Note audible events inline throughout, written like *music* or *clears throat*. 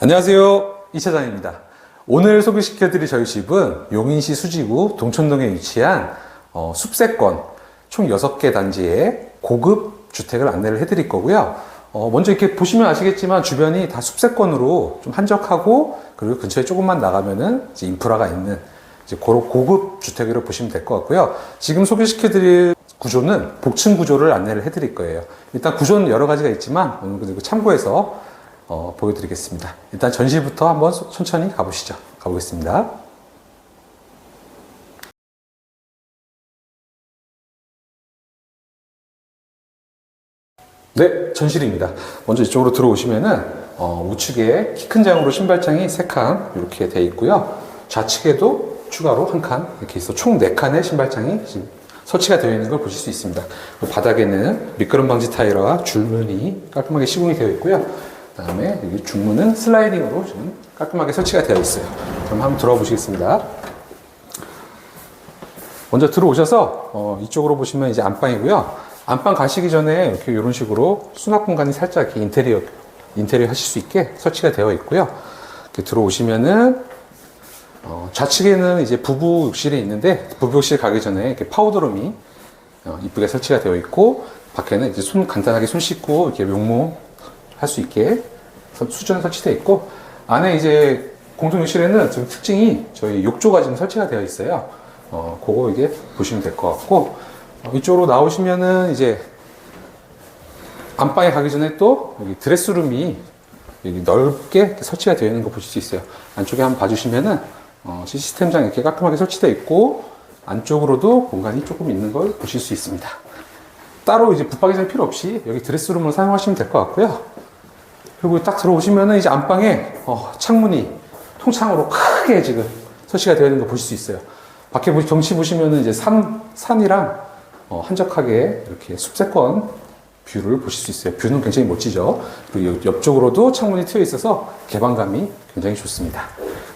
안녕하세요. 이 차장입니다. 오늘 소개시켜 드릴 저희 집은 용인시 수지구 동천동에 위치한 어, 숲세권 총 6개 단지의 고급 주택을 안내를 해 드릴 거고요. 어, 먼저 이렇게 보시면 아시겠지만 주변이 다 숲세권으로 좀 한적하고 그리고 근처에 조금만 나가면은 인프라가 있는 이제 그런 고급 주택으로 보시면 될 것 같고요. 지금 소개시켜 드릴 구조는 복층 구조를 안내를 해 드릴 거예요. 일단 구조는 여러 가지가 있지만 오늘 참고해서 어, 보여드리겠습니다. 일단 전시부터 한번 소- 천천히 가보시죠. 가보겠습니다. 네, 전실입니다. 먼저 이쪽으로 들어오시면은 어, 우측에 키 큰 장으로 신발장이 3칸 이렇게 돼 있고요. 좌측에도 추가로 한 칸 이렇게 있어 총 4칸의 신발장이 설치가 되어 있는 걸 보실 수 있습니다. 그리고 바닥에는 미끄럼 방지 타일과 줄눈이 깔끔하게 시공이 되어 있고요. 그 다음에 여기 중문은 슬라이딩으로 좀 깔끔하게 설치가 되어 있어요. 그럼 한번 들어가 보시겠습니다. 먼저 들어오셔서 어, 이쪽으로 보시면 이제 안방이고요. 안방 가시기 전에 이렇게 이런 식으로 수납 공간이 살짝 인테리어 인테리어 하실 수 있게 설치가 되어 있고요. 이렇게 들어오시면은 어, 좌측에는 이제 부부 욕실이 있는데 부부 욕실 가기 전에 이렇게 파우더룸이 어, 이쁘게 설치가 되어 있고 밖에는 이제 손 간단하게 손 씻고 이렇게 용모 할 수 있게 서- 수전 설치되어 있고 안에 이제 공동 욕실에는 지금 특징이 저희 욕조가 지금 설치가 되어 있어요. 어, 그거 이게 보시면 될 것 같고 어, 이쪽으로 나오시면은 이제 안방에 가기 전에 또 여기 드레스룸이 여기 넓게 설치가 되어 있는 거 보실 수 있어요. 안쪽에 한번 봐주시면은 어, 시스템장 이렇게 깔끔하게 설치되어 있고 안쪽으로도 공간이 조금 있는 걸 보실 수 있습니다. 따로 이제 붙박이장 필요 없이 여기 드레스룸을 사용하시면 될 것 같고요. 그리고 딱 들어오시면은 이제 안방에 어, 창문이 통창으로 크게 지금 설치가 되어 있는 거 보실 수 있어요. 밖에 보시- 경치 보시면은 이제 산, 산이랑 어, 한적하게 이렇게 숲세권 뷰를 보실 수 있어요. 뷰는 굉장히 멋지죠. 그리고 옆- 옆쪽으로도 창문이 트여 있어서 개방감이 굉장히 좋습니다.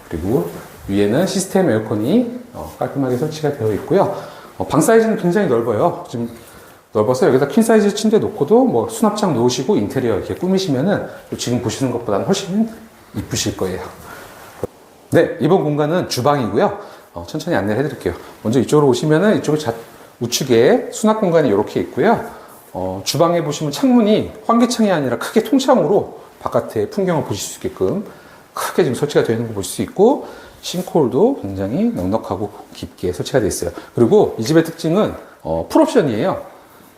그리고 위에는 시스템 에어컨이 어, 깔끔하게 설치가 되어 있고요. 어, 방 사이즈는 굉장히 넓어요. 지금 넓어서 여기다 퀸 사이즈 침대 놓고도 뭐 수납장 놓으시고 인테리어 이렇게 꾸미시면은 지금 보시는 것보다는 훨씬 이쁘실 거예요. 네, 이번 공간은 주방이고요. 어, 천천히 안내를 해드릴게요. 먼저 이쪽으로 오시면은 이쪽 좌, 우측에 수납 공간이 이렇게 있고요. 어, 주방에 보시면 창문이 환기창이 아니라 크게 통창으로 바깥의 풍경을 보실 수 있게끔 크게 지금 설치가 되어 있는 거 보실 수 있고 싱크홀도 굉장히 넉넉하고 깊게 설치가 되어 있어요. 그리고 이 집의 특징은 어, 풀옵션이에요.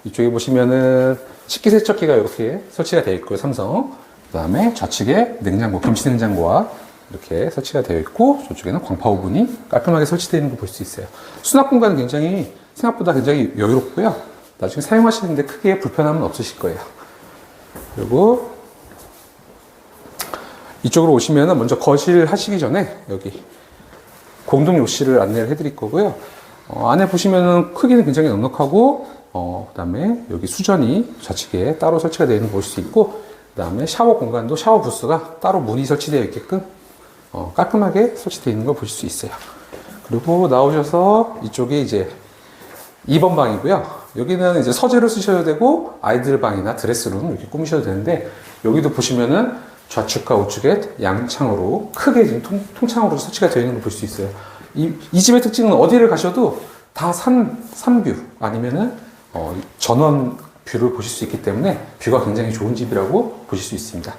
이쪽에 보시면은 식기세척기가 이렇게 설치가 되어 있고요, 삼성. 그 다음에 좌측에 냉장고, 김치 냉장고와 이렇게 설치가 되어 있고, 저쪽에는 광파 오븐이 깔끔하게 설치되어 있는 거볼수 있어요. 수납 공간은 굉장히, 생각보다 굉장히 여유롭고요. 나중에 사용하시는데 크게 불편함은 없으실 거예요. 그리고 이쪽으로 오시면은 먼저 거실 하시기 전에 여기 공동 욕실을 안내를 해드릴 거고요. 어, 안에 보시면은 크기는 굉장히 넉넉하고, 어, 그 다음에 여기 수전이 좌측에 따로 설치가 되어 있는 거볼수 있고, 그 다음에 샤워 공간도 샤워 부스가 따로 문이 설치되어 있게끔 어, 깔끔하게 설치되어 있는 걸 보실 수 있어요. 그리고 나오셔서 이쪽에 이제 2번 방이고요. 여기는 이제 서재로 쓰셔도 되고 아이들 방이나 드레스룸 이렇게 꾸미셔도 되는데 여기도 보시면은 좌측과 우측에 양창으로 크게 지금 통, 통창으로 설치가 되어 있는 걸 볼 수 있어요. 이, 이 집의 특징은 어디를 가셔도 다 산, 산뷰 아니면은 어, 전원 뷰를 보실 수 있기 때문에 뷰가 굉장히 좋은 집이라고 보실 수 있습니다.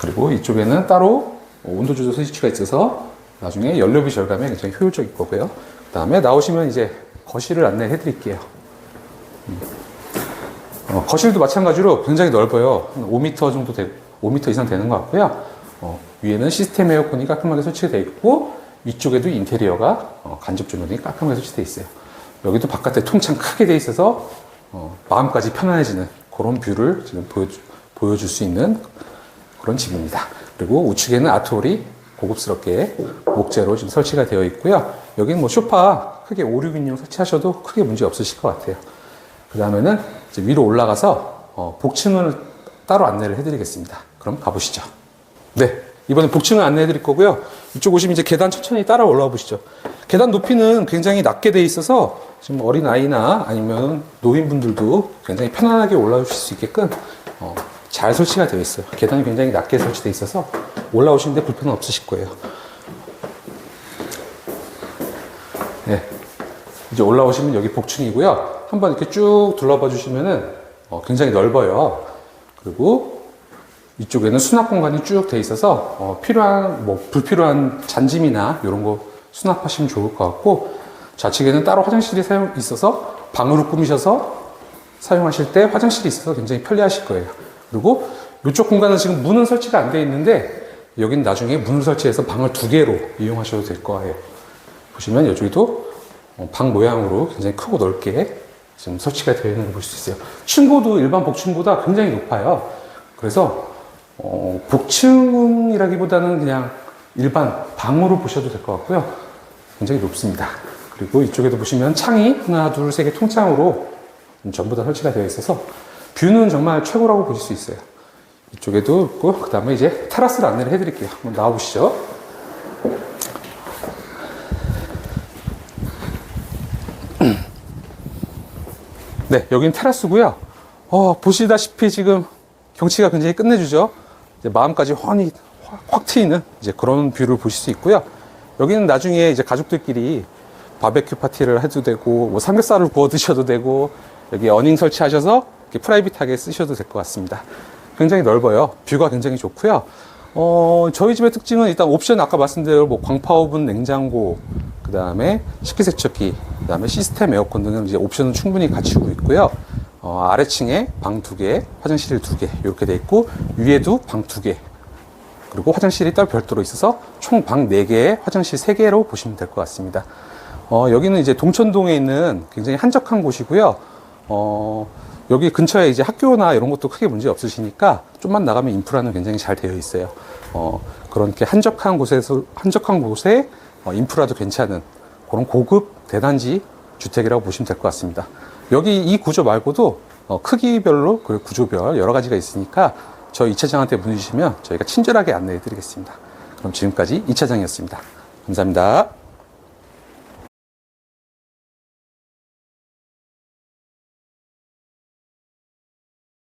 그리고 이쪽에는 따로 온도 조절 스위치가 있어서 나중에 연료비 절감에 굉장히 효율적일 거고요. 그 다음에 나오시면 이제 거실을 안내해 드릴게요. 음. 어, 거실도 마찬가지로 굉장히 넓어요. 한 5m 정도 되, 5m 이상 되는 것 같고요. 어, 위에는 시스템 에어컨이 깔끔하게 설치되어 있고 위쪽에도 인테리어가 어, 간접 조명이 깔끔하게 설치되어 있어요. 여기도 바깥에 통창 크게 돼 있어서 어, 마음까지 편안해지는 그런 뷰를 지금 보여주, 보여 줄 수 있는 그런 집입니다. 그리고 우측에는 아트홀이 고급스럽게 목재로 지금 설치가 되어 있고요. 여기는 뭐 소파 크게 5, 6인용 설치하셔도 크게 문제 없으실 것 같아요. 그 다음에는 위로 올라가서 어, 복층을 따로 안내를 해드리겠습니다. 그럼 가보시죠. 네. 이번에 복층을 안내해 드릴 거고요. 이쪽 오시면 이제 계단 천천히 따라 올라와 보시죠. 계단 높이는 굉장히 낮게 돼 있어서 지금 어린 아이나 아니면 노인분들도 굉장히 편안하게 올라오실 수 있게끔 어, 잘 설치가 되어 있어요. 계단이 굉장히 낮게 설치되어 있어서 올라오시는데 불편은 없으실 거예요. 네. 이제 올라오시면 여기 복층이고요. 한번 이렇게 쭉 둘러봐 주시면은 어, 굉장히 넓어요. 그리고 이쪽에는 수납 공간이 쭉 돼 있어서 어, 필요한 뭐 불필요한 잔짐이나 이런 거 수납하시면 좋을 것 같고 좌측에는 따로 화장실이 사용 있어서 방으로 꾸미셔서 사용하실 때 화장실이 있어서 굉장히 편리하실 거예요. 그리고 이쪽 공간은 지금 문은 설치가 안 되어 있는데 여기는 나중에 문을 설치해서 방을 두 개로 이용하셔도 될 거예요. 보시면 이쪽에도 어, 방 모양으로 굉장히 크고 넓게 지금 설치가 되어 있는 걸 볼 수 있어요. 층고도 일반 복층보다 굉장히 높아요. 그래서 어, 복층이라기보다는 그냥 일반 방으로 보셔도 될 것 같고요. 굉장히 높습니다. 그리고 이쪽에도 보시면 창이 하나, 둘, 세 개 통창으로 전부 다 설치가 되어 있어서 뷰는 정말 최고라고 보실 수 있어요. 이쪽에도 있고, 그 다음에 이제 테라스를 안내를 해드릴게요. 한번 나와보시죠. *clears throat* 네, 여기는 테라스고요. 어, 보시다시피 지금 경치가 굉장히 끝내주죠. 마음까지 훤히 확, 확 트이는 이제 그런 뷰를 보실 수 있고요. 여기는 나중에 이제 가족들끼리 바베큐 파티를 해도 되고, 뭐 삼겹살을 구워 드셔도 되고, 여기 어닝 설치하셔서 프라이빗하게 쓰셔도 될 것 같습니다. 굉장히 넓어요. 뷰가 굉장히 좋고요. 어, 저희 집의 특징은 일단 옵션 아까 말씀드린 뭐 광파 오븐, 냉장고, 그 다음에 식기세척기, 그 다음에 시스템 에어컨 등은 이제 옵션은 충분히 갖추고 있고요. 어, 아래층에 방 두 개, 화장실 두 개, 이렇게 돼 있고, 위에도 방 두 개, 그리고 화장실이 따로 별도로 있어서 총 방 4개에 화장실 3개로 보시면 될 것 같습니다. 어, 여기는 이제 동천동에 있는 굉장히 한적한 곳이고요. 어, 여기 근처에 이제 학교나 이런 것도 크게 문제 없으시니까 좀만 나가면 인프라는 굉장히 잘 되어 있어요. 어, 그렇게 한적한 곳에서, 한적한 곳에 어, 인프라도 괜찮은 그런 고급 대단지 주택이라고 보시면 될 것 같습니다. 여기 이 구조 말고도 어, 크기별로 그 구조별 여러 가지가 있으니까 저희 이차장한테 문의 주시면 저희가 친절하게 안내해 드리겠습니다. 그럼 지금까지 이차장이었습니다. 감사합니다.